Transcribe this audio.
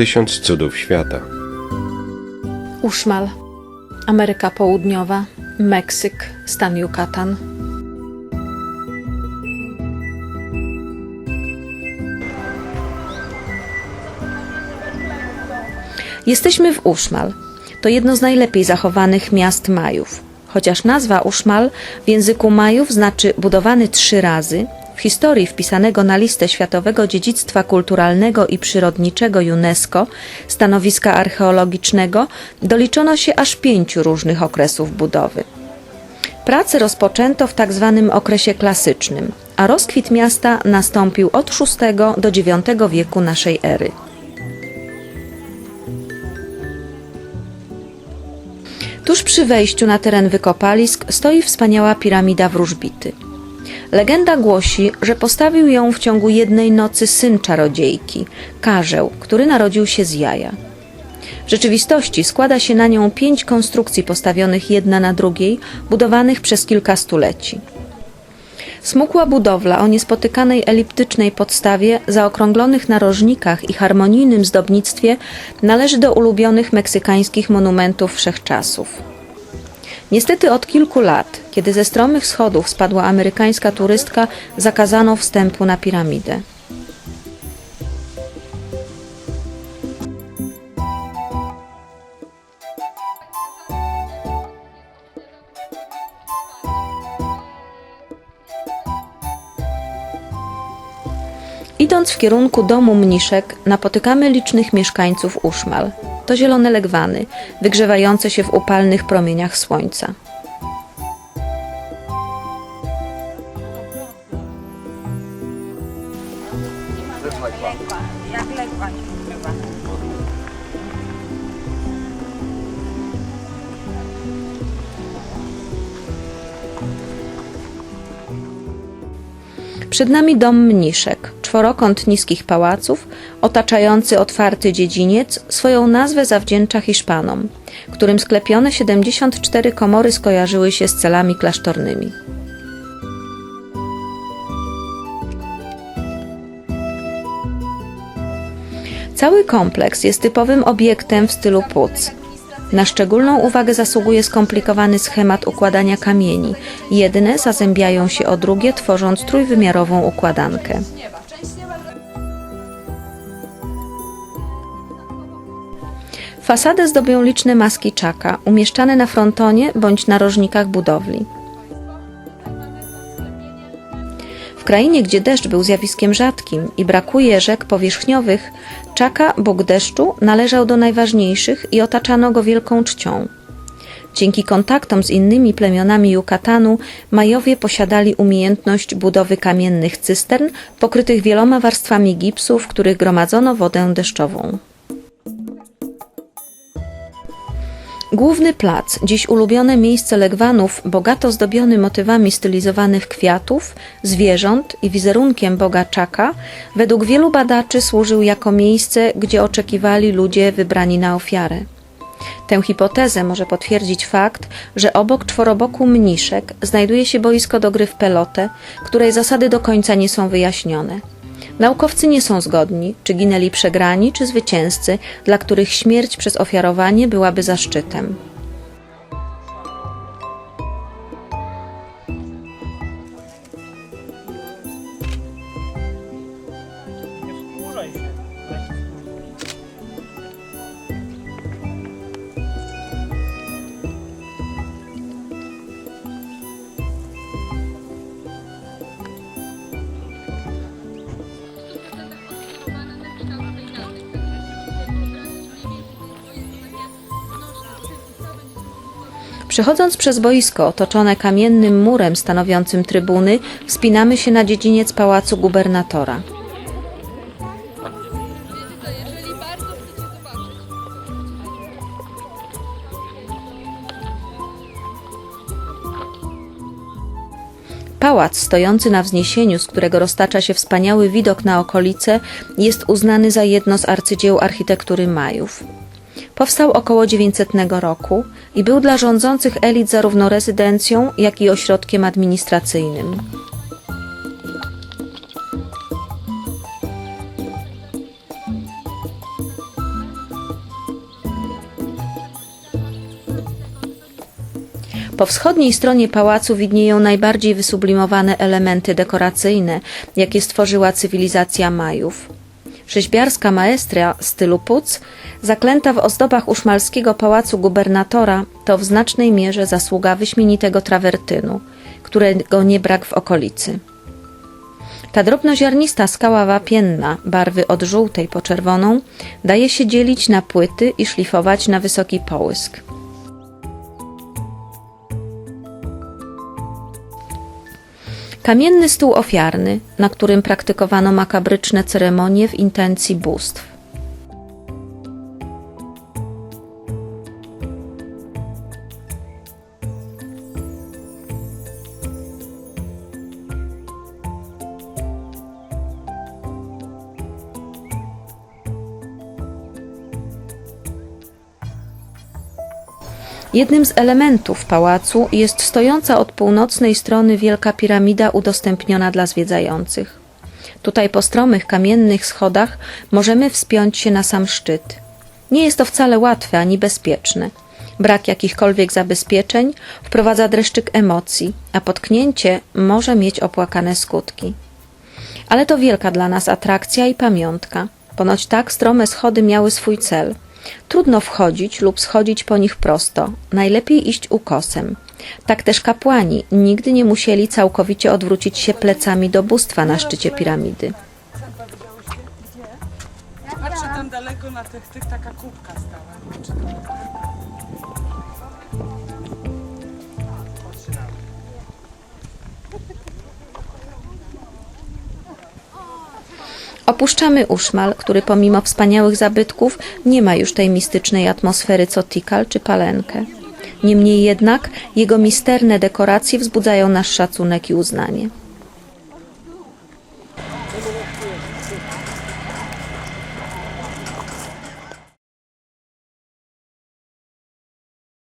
Tysiąc cudów świata. Uszmal, Ameryka Południowa, Meksyk, stan Yucatan. Jesteśmy w Uszmal. To jedno z najlepiej zachowanych miast Majów. Chociaż nazwa Uszmal w języku Majów znaczy budowany trzy razy, historii wpisanego na listę Światowego Dziedzictwa Kulturalnego i Przyrodniczego UNESCO stanowiska archeologicznego doliczono się aż pięciu różnych okresów budowy. Prace rozpoczęto w tak zwanym okresie klasycznym, a rozkwit miasta nastąpił od VI do IX wieku naszej ery. Tuż przy wejściu na teren wykopalisk stoi wspaniała piramida wróżbity. Legenda głosi, że postawił ją w ciągu jednej nocy syn czarodziejki, Karzeł, który narodził się z jaja. W rzeczywistości składa się na nią pięć konstrukcji postawionych jedna na drugiej, budowanych przez kilka stuleci. Smukła budowla o niespotykanej eliptycznej podstawie, zaokrąglonych narożnikach i harmonijnym zdobnictwie należy do ulubionych meksykańskich monumentów wszechczasów. Niestety od kilku lat, kiedy ze stromych schodów spadła amerykańska turystka, zakazano wstępu na piramidę. Idąc w kierunku domu mniszek, napotykamy licznych mieszkańców Uszmal. To zielone legwany, wygrzewające się w upalnych promieniach słońca. Przed nami dom mniszek, czworokąt niskich pałaców, otaczający otwarty dziedziniec, swoją nazwę zawdzięcza Hiszpanom, którym sklepione 74 komory skojarzyły się z celami klasztornymi. Cały kompleks jest typowym obiektem w stylu Puc. Na szczególną uwagę zasługuje skomplikowany schemat układania kamieni. Jedne zazębiają się o drugie, tworząc trójwymiarową układankę. Fasadę zdobią liczne maski czaka, umieszczane na frontonie bądź narożnikach budowli. W krainie, gdzie deszcz był zjawiskiem rzadkim i brakuje rzek powierzchniowych, czaka, bóg deszczu, należał do najważniejszych i otaczano go wielką czcią. Dzięki kontaktom z innymi plemionami Yucatanu, Majowie posiadali umiejętność budowy kamiennych cystern pokrytych wieloma warstwami gipsu, w których gromadzono wodę deszczową. Główny plac, dziś ulubione miejsce Legwanów, bogato zdobiony motywami stylizowanych kwiatów, zwierząt i wizerunkiem boga Czaka, według wielu badaczy służył jako miejsce, gdzie oczekiwali ludzie wybrani na ofiarę. Tę hipotezę może potwierdzić fakt, że obok czworoboku mniszek znajduje się boisko do gry w pelotę, której zasady do końca nie są wyjaśnione. Naukowcy nie są zgodni, czy ginęli przegrani, czy zwycięzcy, dla których śmierć przez ofiarowanie byłaby zaszczytem. Przechodząc przez boisko otoczone kamiennym murem stanowiącym trybuny, wspinamy się na dziedziniec pałacu gubernatora. Pałac stojący na wzniesieniu, z którego roztacza się wspaniały widok na okolice, jest uznany za jedno z arcydzieł architektury Majów. Powstał około 900 roku i był dla rządzących elit zarówno rezydencją, jak i ośrodkiem administracyjnym. Po wschodniej stronie pałacu widnieją najbardziej wysublimowane elementy dekoracyjne, jakie stworzyła cywilizacja Majów. Rzeźbiarska maestria stylu Puc, zaklęta w ozdobach uszmalskiego pałacu gubernatora, to w znacznej mierze zasługa wyśmienitego trawertynu, którego nie brak w okolicy. Ta drobnoziarnista skała wapienna, barwy od żółtej po czerwoną, daje się dzielić na płyty i szlifować na wysoki połysk. Kamienny stół ofiarny, na którym praktykowano makabryczne ceremonie w intencji bóstw. Jednym z elementów pałacu jest stojąca od północnej strony wielka piramida udostępniona dla zwiedzających. Tutaj po stromych kamiennych schodach możemy wspiąć się na sam szczyt. Nie jest to wcale łatwe ani bezpieczne. Brak jakichkolwiek zabezpieczeń wprowadza dreszczyk emocji, a potknięcie może mieć opłakane skutki. Ale to wielka dla nas atrakcja i pamiątka. Ponoć tak strome schody miały swój cel. Trudno wchodzić lub schodzić po nich prosto, najlepiej iść ukosem. Tak też kapłani nigdy nie musieli całkowicie odwrócić się plecami do bóstwa na szczycie piramidy. Patrzę tam daleko na tych, tych taka kubka stała. Opuszczamy Uszmal, który pomimo wspaniałych zabytków nie ma już tej mistycznej atmosfery co Tikal czy Palenkę. Niemniej jednak jego misterne dekoracje wzbudzają nasz szacunek i uznanie.